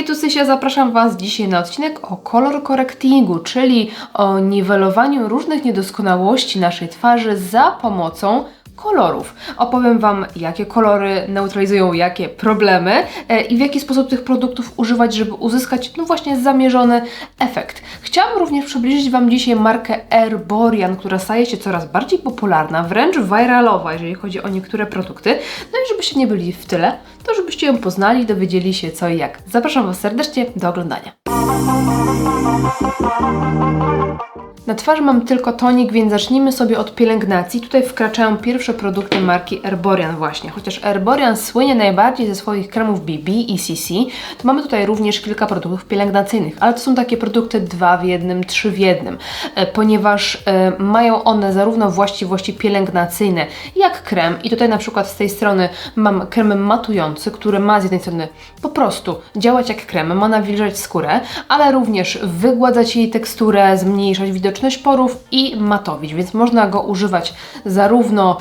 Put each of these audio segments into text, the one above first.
Hej, tu Sysia, zapraszam Was dzisiaj na odcinek o color correctingu, czyli o niwelowaniu różnych niedoskonałości naszej twarzy za pomocą kolorów. Opowiem Wam, jakie kolory neutralizują jakie problemy e, i w jaki sposób tych produktów używać, żeby uzyskać, no właśnie, zamierzony efekt. Chciałam również przybliżyć Wam dzisiaj markę Erborian, która staje się coraz bardziej popularna, wręcz viralowa, jeżeli chodzi o niektóre produkty. No i żebyście nie byli w tyle, to żebyście ją poznali, dowiedzieli się co i jak. Zapraszam Was serdecznie do oglądania. Na twarzy mam tylko tonik, więc zacznijmy sobie od pielęgnacji. Tutaj wkraczają pierwsze produkty marki Erborian właśnie. Chociaż Erborian słynie najbardziej ze swoich kremów BB i CC, to mamy tutaj również kilka produktów pielęgnacyjnych, ale to są takie produkty dwa w jednym, trzy w jednym, e, ponieważ e, mają one zarówno właściwości pielęgnacyjne jak krem i tutaj na przykład z tej strony mam krem matujący, który ma z jednej strony po prostu działać jak krem, ma nawilżać skórę, ale również wygładzać jej teksturę, zmniejszać widoczność porów i matowić, więc można go używać zarówno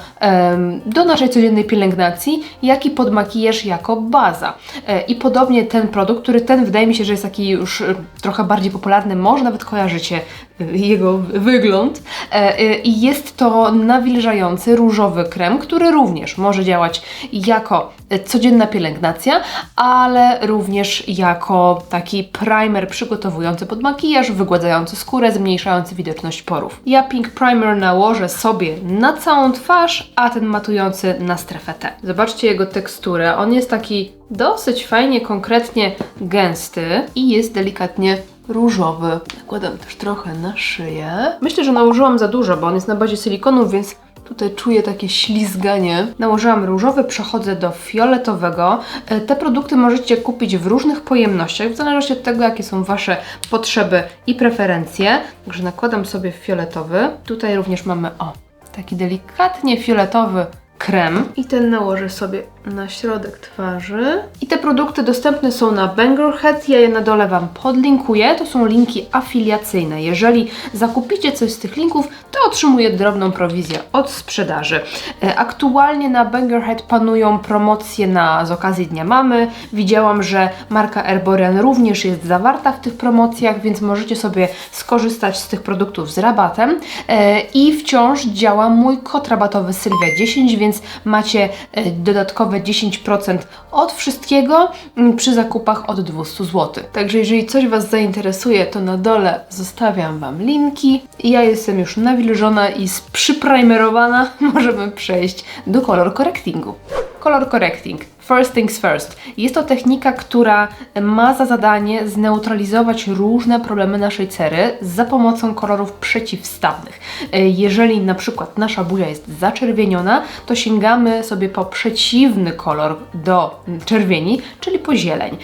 do naszej codziennej pielęgnacji, jak i pod makijaż jako baza. E, I podobnie ten produkt, który ten wydaje mi się, że jest taki już e, trochę bardziej popularny, może nawet kojarzycie e, jego wygląd. E, e, I jest to nawilżający różowy krem, który również może działać jako e, codzienna pielęgnacja, ale również jako taki primer przygotowujący pod makijaż, wygładzający skórę, zmniejszający widoczność porów. Ja Pink Primer nałożę sobie na całą twarz, a ten matujący na strefę T. Zobaczcie jego teksturę. On jest taki dosyć fajnie, konkretnie gęsty i jest delikatnie różowy. Nakładam też trochę na szyję. Myślę, że nałożyłam za dużo, bo on jest na bazie silikonu, więc Tutaj czuję takie ślizganie. Nałożyłam różowy, przechodzę do fioletowego. E, Te produkty możecie kupić w różnych pojemnościach, w zależności od tego, jakie są Wasze potrzeby i preferencje. Także nakładam sobie fioletowy. Tutaj również mamy, o, taki delikatnie fioletowy krem i ten nałożę sobie na środek twarzy. I te produkty dostępne są na Bangerhead, ja je na dole Wam podlinkuję, to są linki afiliacyjne. Jeżeli zakupicie coś z tych linków, to otrzymuję drobną prowizję od sprzedaży. E, Aktualnie na Bangerhead panują promocje na, z okazji Dnia Mamy. Widziałam, że marka Erborian również jest zawarta w tych promocjach, więc możecie sobie skorzystać z tych produktów z rabatem. E, I wciąż działa mój kod rabatowy Sylwia10, więc macie e, dodatkowe 10% od wszystkiego mm, przy zakupach od 200 zł. Także jeżeli coś Was zainteresuje, to na dole zostawiam Wam linki. Ja jestem już nawilżona i przyprimerowana. Możemy przejść do kolor correctingu. Color correcting. First things first. Jest to technika, która ma za zadanie zneutralizować różne problemy naszej cery za pomocą kolorów przeciwstawnych. Jeżeli na przykład nasza buzia jest zaczerwieniona, to sięgamy sobie po przeciwny kolor do czerwieni, czyli po zieleń.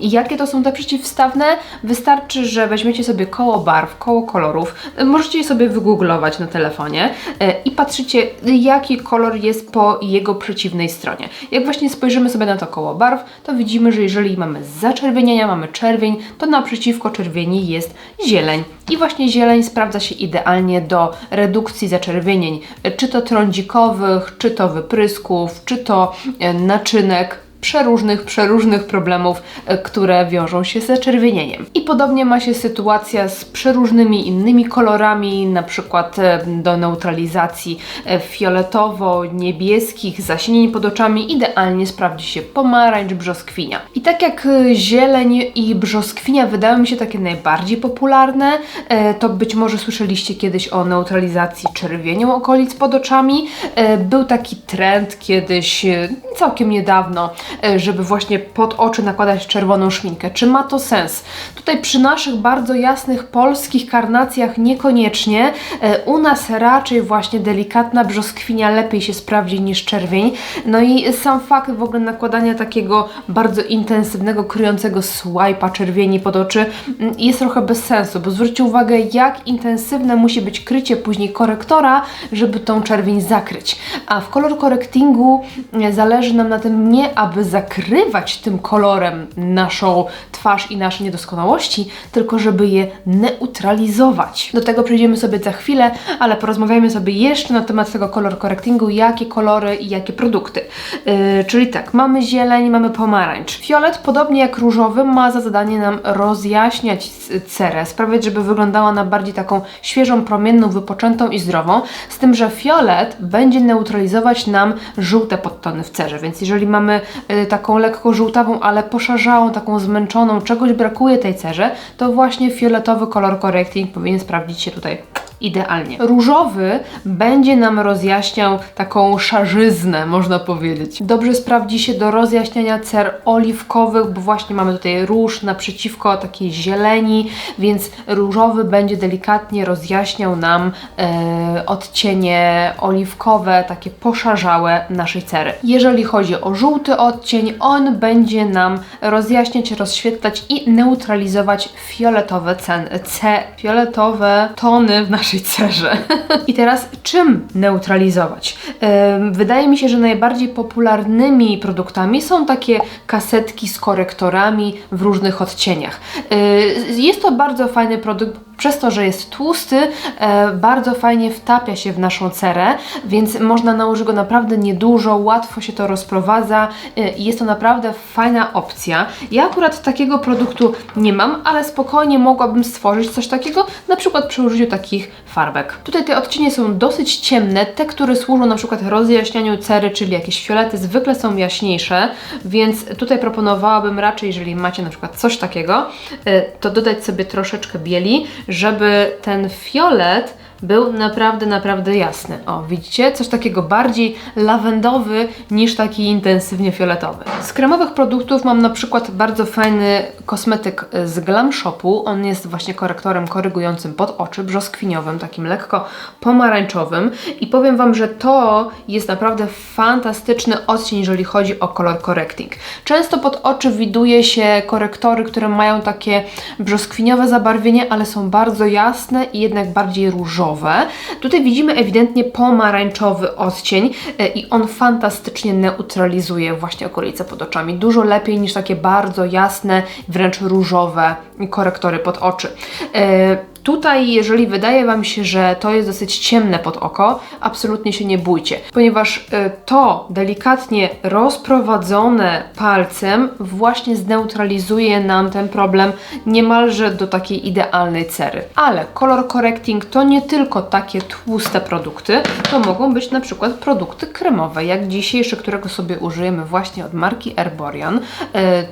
Jakie to są te przeciwstawne? Wystarczy, że weźmiecie sobie koło barw, koło kolorów, możecie je sobie wygooglować na telefonie e, i patrzycie, jaki kolor jest po jego przeciwnej stronie. Jak właśnie spojrzymy sobie na to koło barw, to widzimy, że jeżeli mamy zaczerwienienia, mamy czerwień, to naprzeciwko czerwieni jest zieleń. I właśnie zieleń sprawdza się idealnie do redukcji zaczerwienień, czy to trądzikowych, czy to wyprysków, czy to e, naczynek, przeróżnych, przeróżnych problemów, e, które wiążą się z zaczerwienieniem. I podobnie ma się sytuacja z przeróżnymi innymi kolorami, na przykład e, do neutralizacji e, fioletowo-niebieskich zasinień pod oczami idealnie sprawdzi się pomarańcz, brzoskwinia. I tak jak zieleń i brzoskwinia wydają mi się takie najbardziej popularne, to być może słyszeliście kiedyś o neutralizacji czerwienią okolic pod oczami. Był taki trend kiedyś, całkiem niedawno, żeby właśnie pod oczy nakładać czerwoną szminkę. Czy ma to sens? Tutaj przy naszych bardzo jasnych polskich karnacjach niekoniecznie. E, U nas raczej właśnie delikatna brzoskwinia lepiej się sprawdzi niż czerwień. No i sam fakt w ogóle nakładania takiego bardzo intensywnego, kryjącego swipe'a czerwieni pod oczy mm, jest trochę bez sensu, bo zwróćcie uwagę, jak intensywne musi być krycie później korektora, żeby tą czerwień zakryć. A w kolor correctingu e, zależy nam na tym nie, aby zakrywać tym kolorem naszą twarz i nasze niedoskonałości, tylko żeby je neutralizować. Do tego przejdziemy sobie za chwilę, ale porozmawiajmy sobie jeszcze na temat tego kolor correctingu, jakie kolory i jakie produkty. Yy, czyli tak, mamy zieleń, mamy pomarańcz. Fiolet, podobnie jak różowy, ma za zadanie nam rozjaśniać cerę, sprawiać, żeby wyglądała na bardziej taką świeżą, promienną, wypoczętą i zdrową, z tym, że fiolet będzie neutralizować nam żółte podtony w cerze, więc jeżeli mamy taką lekko żółtawą, ale poszarzałą, taką zmęczoną, czegoś brakuje tej cerze, to właśnie fioletowy kolor correcting powinien sprawdzić się tutaj idealnie. Różowy będzie nam rozjaśniał taką szarzyznę, można powiedzieć. Dobrze sprawdzi się do rozjaśniania cer oliwkowych, bo właśnie mamy tutaj róż naprzeciwko takiej zieleni, więc różowy będzie delikatnie rozjaśniał nam e, odcienie oliwkowe, takie poszarzałe naszej cery. Jeżeli chodzi o żółty odcień, on będzie nam rozjaśniać, rozświetlać i neutralizować fioletowe cen, ce, fioletowe tony w naszej cerze. I teraz czym neutralizować? Wydaje mi się, że najbardziej popularnymi produktami są takie kasetki z korektorami w różnych odcieniach. Yy, Jest to bardzo fajny produkt, przez to, że jest tłusty, e, bardzo fajnie wtapia się w naszą cerę, więc można nałożyć go naprawdę niedużo, łatwo się to rozprowadza e, i jest to naprawdę fajna opcja. Ja akurat takiego produktu nie mam, ale spokojnie mogłabym stworzyć coś takiego, na przykład przy użyciu takich farbek. Tutaj te odcienie są dosyć ciemne, te, które służą na przykład rozjaśnianiu cery, czyli jakieś fiolety, zwykle są jaśniejsze, więc tutaj proponowałabym raczej, jeżeli macie na przykład coś takiego, e, to dodać sobie troszeczkę bieli, żeby ten fiolet był naprawdę, naprawdę jasny. O, widzicie? Coś takiego bardziej lawendowy niż taki intensywnie fioletowy. Z kremowych produktów mam na przykład bardzo fajny kosmetyk z Glam Shopu. On jest właśnie korektorem korygującym pod oczy, brzoskwiniowym, takim lekko pomarańczowym. I powiem Wam, że to jest naprawdę fantastyczny odcień, jeżeli chodzi o kolor correcting. Często pod oczy widuje się korektory, które mają takie brzoskwiniowe zabarwienie, ale są bardzo jasne i jednak bardziej różowe. Tutaj widzimy ewidentnie pomarańczowy odcień e, i on fantastycznie neutralizuje właśnie okolice pod oczami. Dużo lepiej niż takie bardzo jasne, wręcz różowe korektory pod oczy. Tutaj, jeżeli wydaje Wam się, że to jest dosyć ciemne pod oko, absolutnie się nie bójcie, ponieważ y, to delikatnie rozprowadzone palcem właśnie zneutralizuje nam ten problem niemalże do takiej idealnej cery. Ale color correcting to nie tylko takie tłuste produkty, to mogą być na przykład produkty kremowe, jak dzisiejszy, którego sobie użyjemy właśnie od marki Erborian. Y,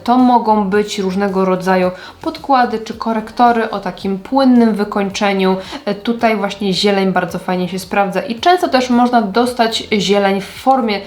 To mogą być różnego rodzaju podkłady czy korektory o takim płynnym wykończeniu. E, Tutaj właśnie zieleń bardzo fajnie się sprawdza i często też można dostać zieleń w formie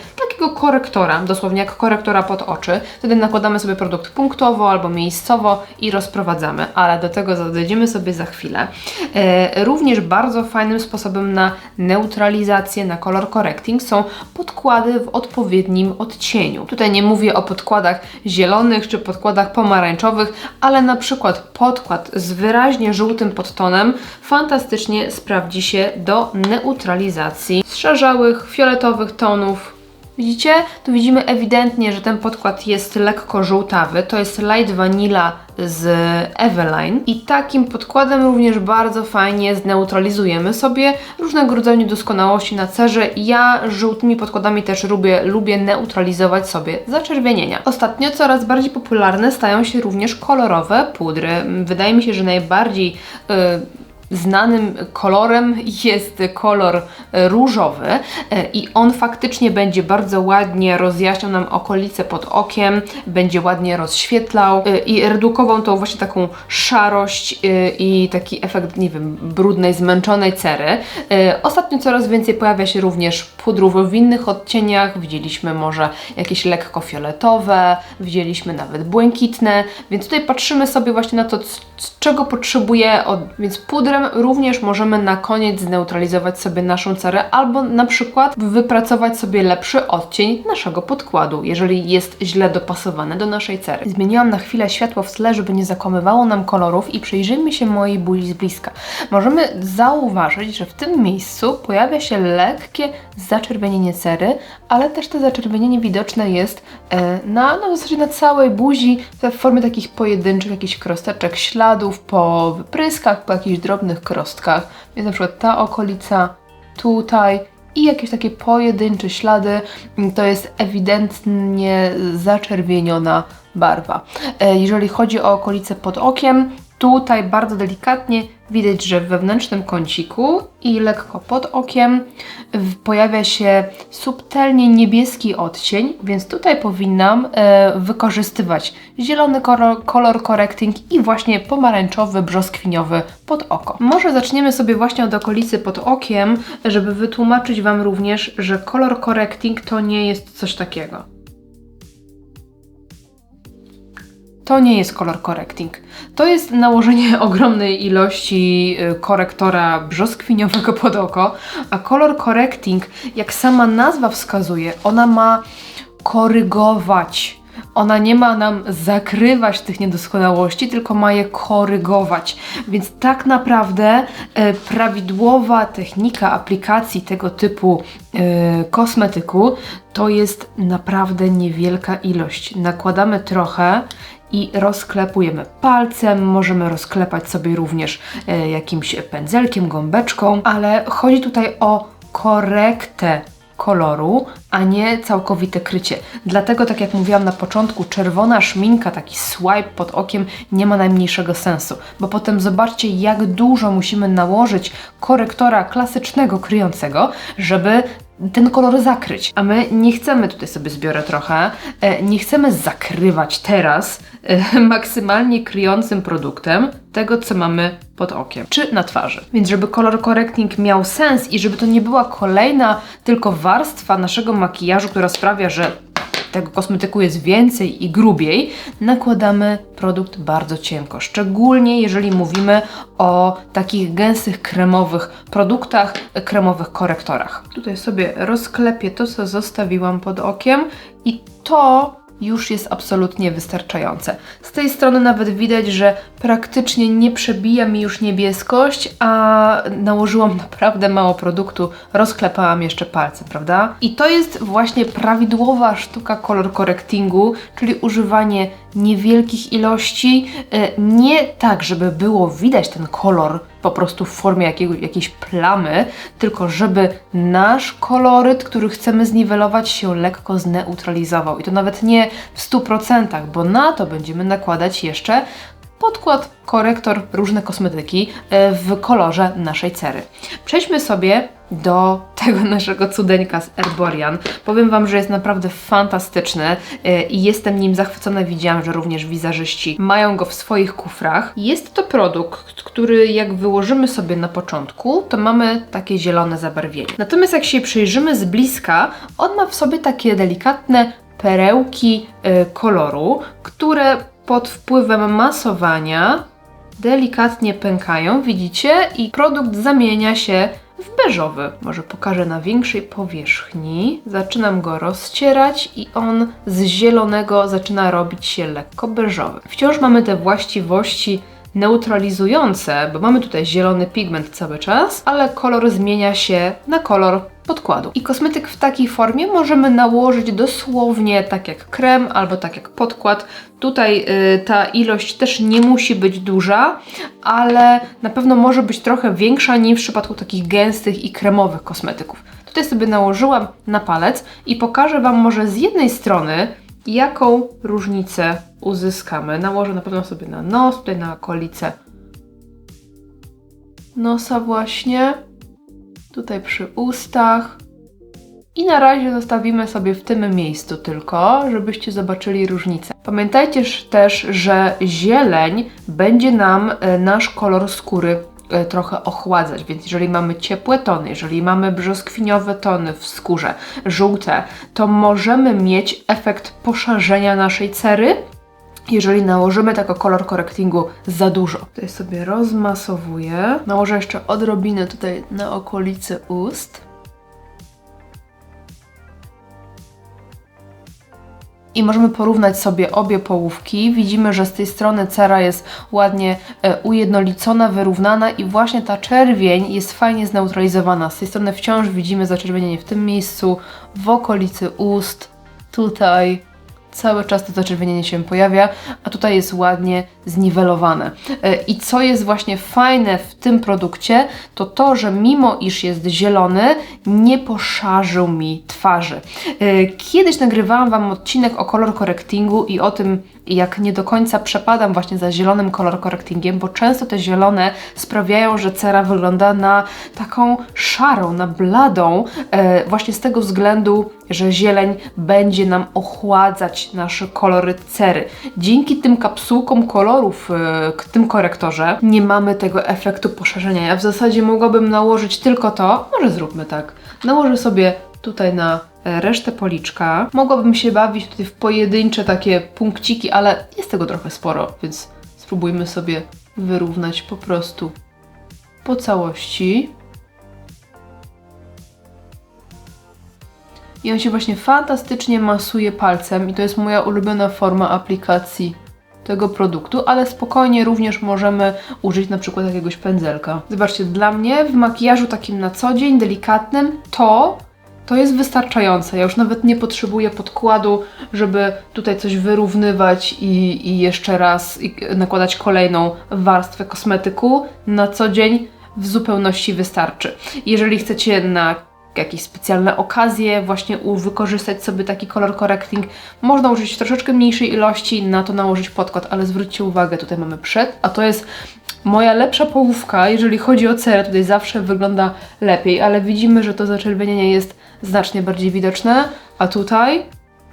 takiego korektora, dosłownie jak korektora pod oczy. Wtedy nakładamy sobie produkt punktowo albo miejscowo i rozprowadzamy, ale do tego dojdziemy sobie za chwilę. E, również bardzo fajnym sposobem na neutralizację, na color correcting są podkłady w odpowiednim odcieniu. Tutaj nie mówię o podkładach zielonych czy podkładach pomarańczowych, ale na przykład podkład z wyraźnie żółtym podtonem fantastycznie sprawdzi się do neutralizacji zszarzałych, fioletowych tonów. Widzicie? Tu widzimy ewidentnie, że ten podkład jest lekko żółtawy. To jest Light Vanilla z Eveline. I takim podkładem również bardzo fajnie zneutralizujemy sobie różnego rodzaju niedoskonałości na cerze. Ja żółtymi podkładami też lubię, lubię neutralizować sobie zaczerwienienia. Ostatnio coraz bardziej popularne stają się również kolorowe pudry. Wydaje mi się, że najbardziej... Yy, znanym kolorem jest kolor różowy e, i on faktycznie będzie bardzo ładnie rozjaśniał nam okolice pod okiem, będzie ładnie rozświetlał e, i redukował tą właśnie taką szarość e, i taki efekt, nie wiem, brudnej, zmęczonej cery. Ostatnio coraz więcej pojawia się również pudrów w innych odcieniach, widzieliśmy może jakieś lekko fioletowe, widzieliśmy nawet błękitne, więc tutaj patrzymy sobie właśnie na to, czego potrzebuje, od, więc pudrem również możemy na koniec zneutralizować sobie naszą cerę albo na przykład wypracować sobie lepszy odcień naszego podkładu, jeżeli jest źle dopasowany do naszej cery. Zmieniłam na chwilę światło w tle, żeby nie zakłamywało nam kolorów i przyjrzyjmy się mojej buli z bliska. Możemy zauważyć, że w tym miejscu pojawia się lekkie zaczerwienienie cery, ale też to zaczerwienienie widoczne jest e, na, no w zasadzie na całej buzi w formie takich pojedynczych jakichś krosteczek, śladów po wypryskach, po jakichś drobnych krostkach. Więc na przykład ta okolica tutaj i jakieś takie pojedyncze ślady, to jest ewidentnie zaczerwieniona barwa. E, jeżeli chodzi o okolice pod okiem, tutaj bardzo delikatnie widać, że w wewnętrznym kąciku i lekko pod okiem pojawia się subtelnie niebieski odcień, więc tutaj powinnam e, wykorzystywać zielony kolor, correcting i właśnie pomarańczowy, brzoskwiniowy pod oko. Może zaczniemy sobie właśnie od okolicy pod okiem, żeby wytłumaczyć Wam również, że color correcting to nie jest coś takiego. To nie jest color correcting. To jest nałożenie ogromnej ilości y, korektora brzoskwiniowego pod oko, a color correcting, jak sama nazwa wskazuje, ona ma korygować. Ona nie ma nam zakrywać tych niedoskonałości, tylko ma je korygować. Więc tak naprawdę e, prawidłowa technika aplikacji tego typu e, kosmetyku to jest naprawdę niewielka ilość. Nakładamy trochę i rozklepujemy palcem, możemy rozklepać sobie również e, jakimś pędzelkiem, gąbeczką, ale chodzi tutaj o korektę koloru, a nie całkowite krycie. Dlatego, tak jak mówiłam na początku, czerwona szminka, taki swipe pod okiem nie ma najmniejszego sensu, bo potem zobaczcie, jak dużo musimy nałożyć korektora klasycznego kryjącego, żeby ten kolor zakryć. A my nie chcemy, tutaj sobie zbiorę trochę, e, nie chcemy zakrywać teraz e, maksymalnie kryjącym produktem tego, co mamy pod okiem, czy na twarzy. Więc żeby kolor correcting miał sens i żeby to nie była kolejna tylko warstwa naszego makijażu, która sprawia, że tego kosmetyku jest więcej i grubiej, nakładamy produkt bardzo cienko. Szczególnie jeżeli mówimy o takich gęstych, kremowych produktach, kremowych korektorach. Tutaj sobie rozklepię to, co zostawiłam pod okiem i to już jest absolutnie wystarczające. Z tej strony nawet widać, że praktycznie nie przebija mi już niebieskość, a nałożyłam naprawdę mało produktu, rozklepałam jeszcze palce, prawda? I to jest właśnie prawidłowa sztuka kolor correctingu, czyli używanie niewielkich ilości, e, nie tak, żeby było widać ten kolor po prostu w formie jakiego, jakiejś plamy, tylko żeby nasz koloryt, który chcemy zniwelować, się lekko zneutralizował. I to nawet nie w 100%, bo na to będziemy nakładać jeszcze podkład, korektor, różne kosmetyki e, w kolorze naszej cery. Przejdźmy sobie do tego naszego cudeńka z Erborian. Powiem Wam, że jest naprawdę fantastyczny e, i jestem nim zachwycona. Widziałam, że również wizażyści mają go w swoich kufrach. Jest to produkt, który jak wyłożymy sobie na początku, to mamy takie zielone zabarwienie. Natomiast jak się przyjrzymy z bliska, on ma w sobie takie delikatne perełki e, koloru, które pod wpływem masowania delikatnie pękają, widzicie? I produkt zamienia się w beżowy. Może pokażę na większej powierzchni. Zaczynam go rozcierać i on z zielonego zaczyna robić się lekko beżowy. Wciąż mamy te właściwości neutralizujące, bo mamy tutaj zielony pigment cały czas, ale kolor zmienia się na kolor podkładu. I kosmetyk w takiej formie możemy nałożyć dosłownie tak jak krem albo tak jak podkład. Tutaj y, ta ilość też nie musi być duża, ale na pewno może być trochę większa niż w przypadku takich gęstych i kremowych kosmetyków. Tutaj sobie nałożyłam na palec i pokażę Wam może z jednej strony, jaką różnicę uzyskamy. Nałożę na pewno sobie na nos, tutaj na okolicę nosa właśnie, tutaj przy ustach. I na razie zostawimy sobie w tym miejscu tylko, żebyście zobaczyli różnicę. Pamiętajcie też, że zieleń będzie nam e, nasz kolor skóry E, trochę ochładzać, więc jeżeli mamy ciepłe tony, jeżeli mamy brzoskwiniowe tony w skórze, żółte, to możemy mieć efekt poszarzenia naszej cery, jeżeli nałożymy tego kolor correctingu za dużo. Tutaj sobie rozmasowuję. Nałożę jeszcze odrobinę tutaj na okolicy ust. I możemy porównać sobie obie połówki. Widzimy, że z tej strony cera jest ładnie e, ujednolicona, wyrównana i właśnie ta czerwień jest fajnie zneutralizowana. Z tej strony wciąż widzimy zaczerwienienie w tym miejscu, w okolicy ust, tutaj. Cały czas to zaczerwienienie się pojawia, a tutaj jest ładnie zniwelowane. E, I co jest właśnie fajne w tym produkcie, to to, że mimo iż jest zielony, nie poszarzył mi twarzy. E, Kiedyś nagrywałam Wam odcinek o kolor correctingu i o tym, jak nie do końca przepadam właśnie za zielonym kolor correctingiem, bo często te zielone sprawiają, że cera wygląda na taką szarą, na bladą, e, właśnie z tego względu, że zieleń będzie nam ochładzać nasze kolory cery. Dzięki tym kapsułkom kolorów, e, k- tym korektorze, nie mamy tego efektu poszarzenia. Ja w zasadzie mogłabym nałożyć tylko to, może zróbmy tak. Nałożę sobie tutaj na e, resztę policzka. Mogłabym się bawić tutaj w pojedyncze takie punkciki, ale jest tego trochę sporo, więc spróbujmy sobie wyrównać po prostu po całości. I on się właśnie fantastycznie masuje palcem i to jest moja ulubiona forma aplikacji tego produktu, ale spokojnie również możemy użyć na przykład jakiegoś pędzelka. Zobaczcie, dla mnie w makijażu takim na co dzień, delikatnym, to to jest wystarczające. Ja już nawet nie potrzebuję podkładu, żeby tutaj coś wyrównywać i, i jeszcze raz i nakładać kolejną warstwę kosmetyku. Na co dzień w zupełności wystarczy. Jeżeli chcecie na jakieś specjalne okazje, właśnie wykorzystać sobie taki kolor correcting, można użyć w troszeczkę mniejszej ilości, na to nałożyć podkład, ale zwróćcie uwagę, tutaj mamy przed, a to jest moja lepsza połówka, jeżeli chodzi o cerę, tutaj zawsze wygląda lepiej, ale widzimy, że to zaczerwienienie jest znacznie bardziej widoczne, a tutaj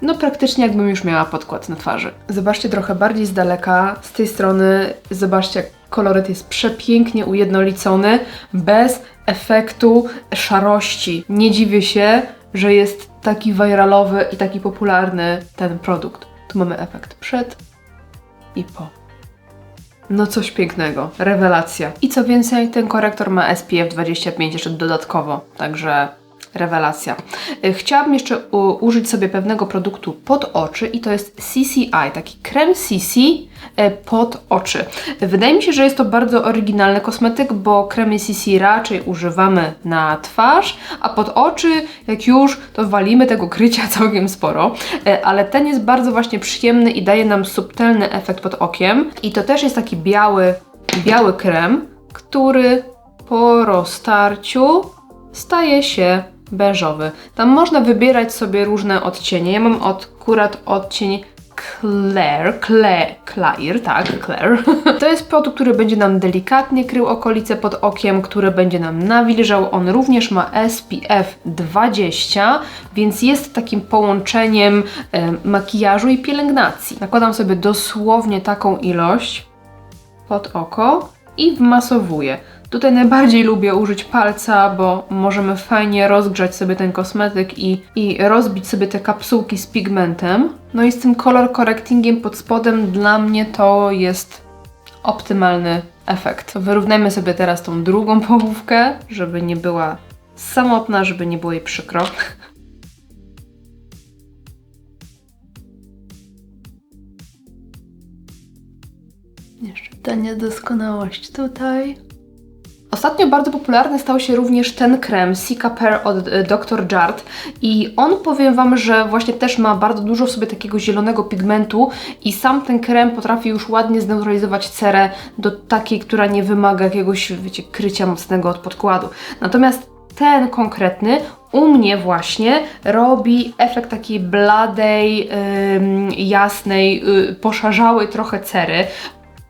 no praktycznie jakbym już miała podkład na twarzy. Zobaczcie trochę bardziej z daleka, z tej strony, zobaczcie jak koloryt jest przepięknie ujednolicony, bez efektu szarości. Nie dziwię się, że jest taki viralowy i taki popularny ten produkt. Tu mamy efekt przed i po. No coś pięknego, rewelacja. I co więcej, ten korektor ma SPF 25 jeszcze dodatkowo, także rewelacja. Y, Chciałabym jeszcze użyć sobie pewnego produktu pod oczy i to jest CCI, taki krem CC e, pod oczy. Wydaje mi się, że jest to bardzo oryginalny kosmetyk, bo kremy CC raczej używamy na twarz, a pod oczy, jak już, to walimy tego krycia całkiem sporo, E, ale ten jest bardzo właśnie przyjemny i daje nam subtelny efekt pod okiem. I to też jest taki biały, biały krem, który po roztarciu staje się beżowy. Tam można wybierać sobie różne odcienie. Ja mam akurat odcień Claire, Claire, Claire, tak, Claire. To jest produkt, który będzie nam delikatnie krył okolice pod okiem, który będzie nam nawilżał. On również ma SPF 20, więc jest takim połączeniem e, makijażu i pielęgnacji. Nakładam sobie dosłownie taką ilość pod oko i wmasowuję. Tutaj najbardziej lubię użyć palca, bo możemy fajnie rozgrzać sobie ten kosmetyk i, i rozbić sobie te kapsułki z pigmentem. No i z tym kolor correctingiem pod spodem dla mnie to jest optymalny efekt. Wyrównajmy sobie teraz tą drugą połówkę, żeby nie była samotna, żeby nie było jej przykro. Jeszcze ta niedoskonałość tutaj. Ostatnio bardzo popularny stał się również ten krem Sika Pear od e, Dr. Jart i on powiem Wam, że właśnie też ma bardzo dużo w sobie takiego zielonego pigmentu i sam ten krem potrafi już ładnie zneutralizować cerę do takiej, która nie wymaga jakiegoś, wiecie, krycia mocnego od podkładu. Natomiast ten konkretny u mnie właśnie robi efekt takiej bladej, ym, jasnej, y, poszarzałej trochę cery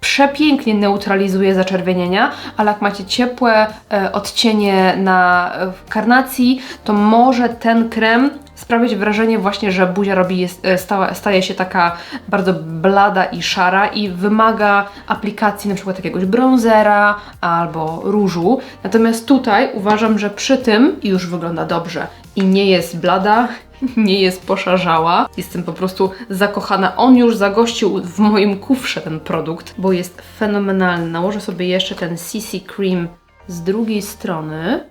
przepięknie neutralizuje zaczerwienienia, ale jak macie ciepłe e, odcienie na e, karnacji, to może ten krem sprawiać wrażenie właśnie, że buzia robi jest, e, stała, staje się taka bardzo blada i szara i wymaga aplikacji na przykład jakiegoś bronzera albo różu. Natomiast tutaj uważam, że przy tym już wygląda dobrze i nie jest blada, nie jest poszarzała. Jestem po prostu zakochana. On już zagościł w moim kufrze ten produkt, bo jest fenomenalny. Nałożę sobie jeszcze ten CC Cream z drugiej strony.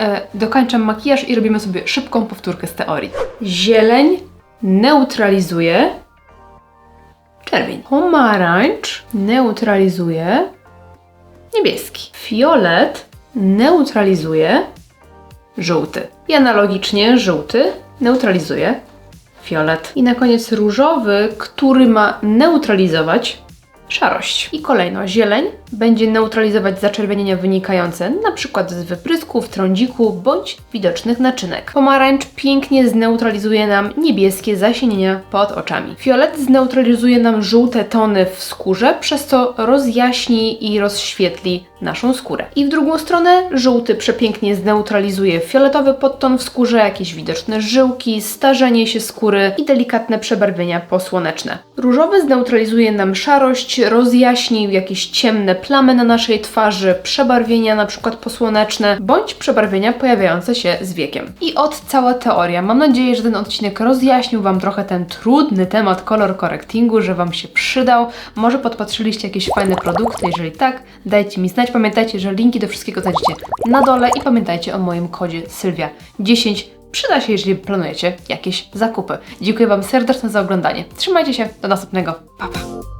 E, dokończam makijaż i robimy sobie szybką powtórkę z teorii. Zieleń neutralizuje czerwień. Pomarańcz neutralizuje niebieski. Fiolet neutralizuje żółty. I analogicznie żółty neutralizuje fiolet. I na koniec różowy, który ma neutralizować szarość. I kolejno zieleń będzie neutralizować zaczerwienienia wynikające np. z wyprysków, trądziku bądź widocznych naczynek. Pomarańcz pięknie zneutralizuje nam niebieskie zasienienia pod oczami. Fiolet zneutralizuje nam żółte tony w skórze, przez co rozjaśni i rozświetli naszą skórę. I w drugą stronę żółty przepięknie zneutralizuje fioletowy podton w skórze, jakieś widoczne żyłki, starzenie się skóry i delikatne przebarwienia posłoneczne. Różowy zneutralizuje nam szarość, rozjaśni jakieś ciemne plamy na naszej twarzy, przebarwienia na przykład posłoneczne, bądź przebarwienia pojawiające się z wiekiem. I od cała teoria. Mam nadzieję, że ten odcinek rozjaśnił Wam trochę ten trudny temat kolor correctingu, że Wam się przydał. Może podpatrzyliście jakieś fajne produkty, jeżeli tak, dajcie mi znać. Pamiętajcie, że linki do wszystkiego znajdziecie na dole i pamiętajcie o moim kodzie Sylwia10. Przyda się, jeżeli planujecie jakieś zakupy. Dziękuję Wam serdecznie za oglądanie. Trzymajcie się, do następnego. Pa, pa.